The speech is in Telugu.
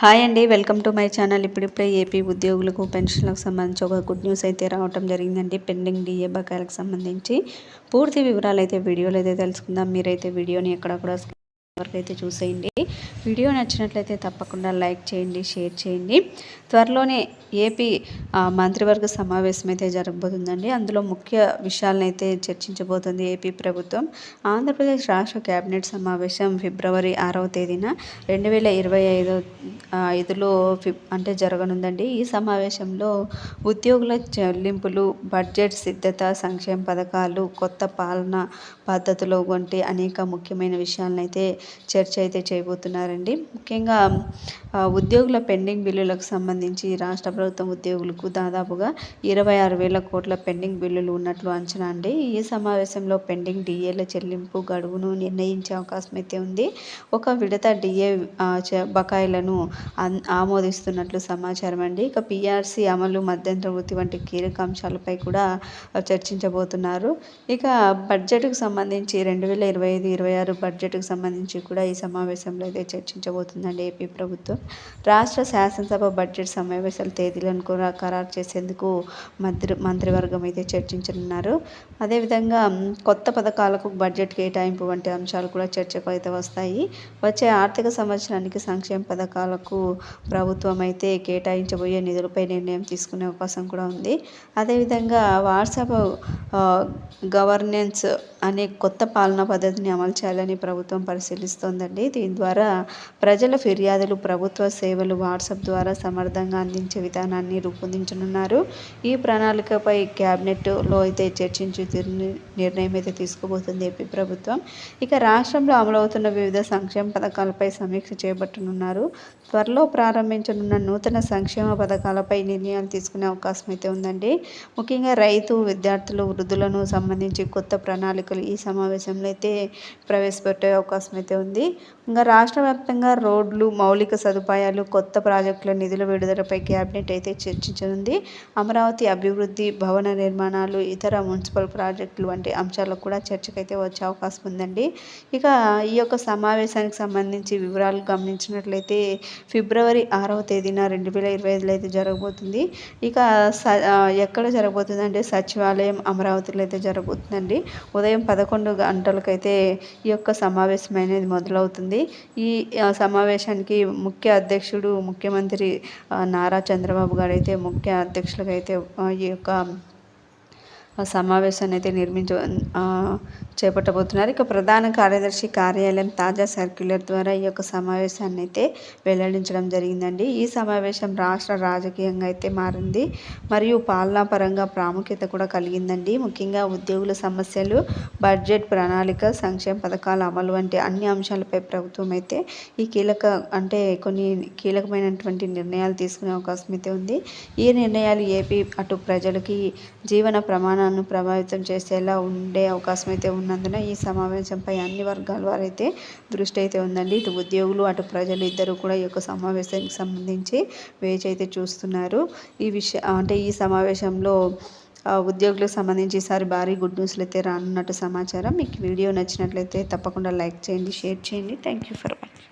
హాయ్ అండి వెల్కమ్ టు మై ఛానల్. ఇప్పుడిప్పుడే ఏపీ ఉద్యోగులకు పెన్షన్లకు సంబంధించి ఒక గుడ్ న్యూస్ అయితే రావటం జరిగిందండి. పెండింగ్ డిఏ బకాయిలకు సంబంధించి పూర్తి వివరాలు అయితే వీడియోలో అయితే తెలుసుకుందాం. మీరైతే వీడియోని ఎక్కడ కూడా వరకు అయితే చూసేయండి. వీడియో నచ్చినట్లయితే తప్పకుండా లైక్ చేయండి షేర్ చేయండి. త్వరలోనే ఏపీ మంత్రివర్గ సమావేశం అయితే జరగబోతుందండి. అందులో ముఖ్య విషయాలనైతే చర్చించబోతుంది ఏపీ ప్రభుత్వం. ఆంధ్రప్రదేశ్ రాష్ట్ర కేబినెట్ సమావేశం ఫిబ్రవరి ఆరవ తేదీన రెండు వేల ఇరవై ఐదు ఐదులో అంటే జరగనుందండి. ఈ సమావేశంలో ఉద్యోగుల చెల్లింపులు బడ్జెట్ సిద్ధత సంక్షేమ పథకాలు కొత్త పాలన పద్ధతులు వంటి అనేక ముఖ్యమైన విషయాలనైతే చర్చ అయితే చేయబోతున్నారండి. ముఖ్యంగా ఉద్యోగుల పెండింగ్ బిల్లులకు సంబంధించి రాష్ట్ర ప్రభుత్వం ఉద్యోగులకు దాదాపుగా ఇరవై ఆరు వేల కోట్ల పెండింగ్ బిల్లులు ఉన్నట్లు అంచనా అండి. ఈ సమావేశంలో పెండింగ్ డిఏల చెల్లింపు గడువును నిర్ణయించే అవకాశం అయితే ఉంది. ఒక విడత డిఏ బకాయిలను ఆమోదిస్తున్నట్లు సమాచారం అండి. ఇక పిఆర్సీ అమలు మధ్యంతర వృత్తి వంటి కీలక అంశాలపై కూడా చర్చించబోతున్నారు. ఇక బడ్జెట్కు సంబంధించి రెండు వేల ఇరవై ఐదు ఇరవై ఆరు బడ్జెట్కు సంబంధించి కూడా ఈ సమావేశంలో అయితే చర్చించబోతుందండి ఏపీ ప్రభుత్వం. రాష్ట్ర శాసనసభ బడ్జెట్ సమావేశాల తేదీలను కూడా ఖరారు చేసేందుకు మంత్రి మంత్రివర్గం అయితే చర్చించనున్నారు. అదేవిధంగా కొత్త పథకాలకు బడ్జెట్ కేటాయింపు వంటి అంశాలు కూడా చర్చకు అయితే వస్తాయి. వచ్చే ఆర్థిక సంవత్సరానికి సంక్షేమ పథకాలకు ప్రభుత్వం అయితే కేటాయించబోయే నిధులపై నిర్ణయం తీసుకునే అవకాశం కూడా ఉంది. అదేవిధంగా వాట్సాప్ గవర్నెన్స్ అనే కొత్త పాలనా పద్ధతిని అమలు చేయాలని ప్రభుత్వం కనిపిస్తోందండి దీని ద్వారా ప్రజల ఫిర్యాదులు ప్రభుత్వ సేవలు వాట్సాప్ ద్వారా సమర్థంగా అందించే విధానాన్ని రూపొందించనున్నారు. ఈ ప్రణాళికపై క్యాబినెట్లో అయితే చర్చించి నిర్ణయం అయితే తీసుకోబోతుంది ఏపీ ప్రభుత్వం. ఇక రాష్ట్రంలో అమలవుతున్న వివిధ సంక్షేమ పథకాలపై సమీక్ష చేపట్టనున్నారు. త్వరలో ప్రారంభించనున్న నూతన సంక్షేమ పథకాలపై నిర్ణయాలు తీసుకునే అవకాశం అయితే ఉందండి. ముఖ్యంగా రైతు విద్యార్థులు వృద్ధులను సంబంధించి కొత్త ప్రణాళికలు ఈ సమావేశంలో అయితే ప్రవేశపెట్టే అవకాశం అయితే ఉంది. ఇంకా రాష్ట్ర వ్యాప్తంగా రోడ్లు మౌలిక సదుపాయాలు కొత్త ప్రాజెక్టుల నిధుల విడుదలపై క్యాబినెట్ అయితే చర్చించనుంది. అమరావతి అభివృద్ధి భవన నిర్మాణాలు ఇతర మున్సిపల్ ప్రాజెక్టులు వంటి అంశాలకు కూడా చర్చకైతే వచ్చే అవకాశం ఉందండి. ఇక ఈ యొక్క సమావేశానికి సంబంధించి వివరాలు గమనించినట్లయితే ఫిబ్రవరి ఆరవ తేదీన రెండు వేల ఇరవై ఐదులో అయితే జరగబోతుంది. ఇక స ఎక్కడ జరగబోతుందంటే సచివాలయం అమరావతిలో అయితే జరగబోతుందండి. ఉదయం పదకొండు గంటలకైతే ఈ యొక్క సమావేశం అనేది మొదలవుతుంది. ఈ సమావేశానికి ముఖ్య అధ్యక్షుడు ముఖ్యమంత్రి నారా చంద్రబాబు గారు అయితే ముఖ్య అధ్యక్షులుగా అయితే ఈ యొక్క సమావేశాన్ని అయితే నిర్మించ చేపట్టబోతున్నారు. ఇక ప్రధాన కార్యదర్శి కార్యాలయం తాజా సర్క్యులర్ ద్వారా ఈ యొక్క సమావేశాన్ని అయితే వెల్లడించడం జరిగిందండి. ఈ సమావేశం రాష్ట్ర రాజకీయంగా అయితే మారింది. మరియు పాలనా పరంగా ప్రాముఖ్యత కూడా కలిగిందండి. ముఖ్యంగా ఉద్యోగుల సమస్యలు బడ్జెట్ ప్రణాళిక సంక్షేమ పథకాల అమలు వంటి అన్ని అంశాలపై ప్రభుత్వం అయితే ఈ కీలక అంటే కొన్ని కీలకమైనటువంటి నిర్ణయాలు తీసుకునే అవకాశం అయితే ఉంది. ఈ నిర్ణయాలు ఏపీ అటు ప్రజలకి జీవన ప్రమాణాలను ప్రభావితం చేసేలా ఉండే అవకాశం అయితే ఉన్నందున ఈ సమావేశంపై అన్ని వర్గాల వారైతే దృష్టి అయితే ఉందండి. ఇటు ఉద్యోగులు అటు ప్రజలు ఇద్దరు కూడా ఈ యొక్క సమావేశానికి సంబంధించి వేచి అయితే చూస్తున్నారు. ఈ విషయ అంటే ఈ సమావేశంలో ఉద్యోగులకు సంబంధించి ఈసారి భారీ గుడ్ న్యూస్లు అయితే రానున్నట్టు సమాచారం. మీకు వీడియో నచ్చినట్లయితే తప్పకుండా లైక్ చేయండి షేర్ చేయండి. Thank you for watching.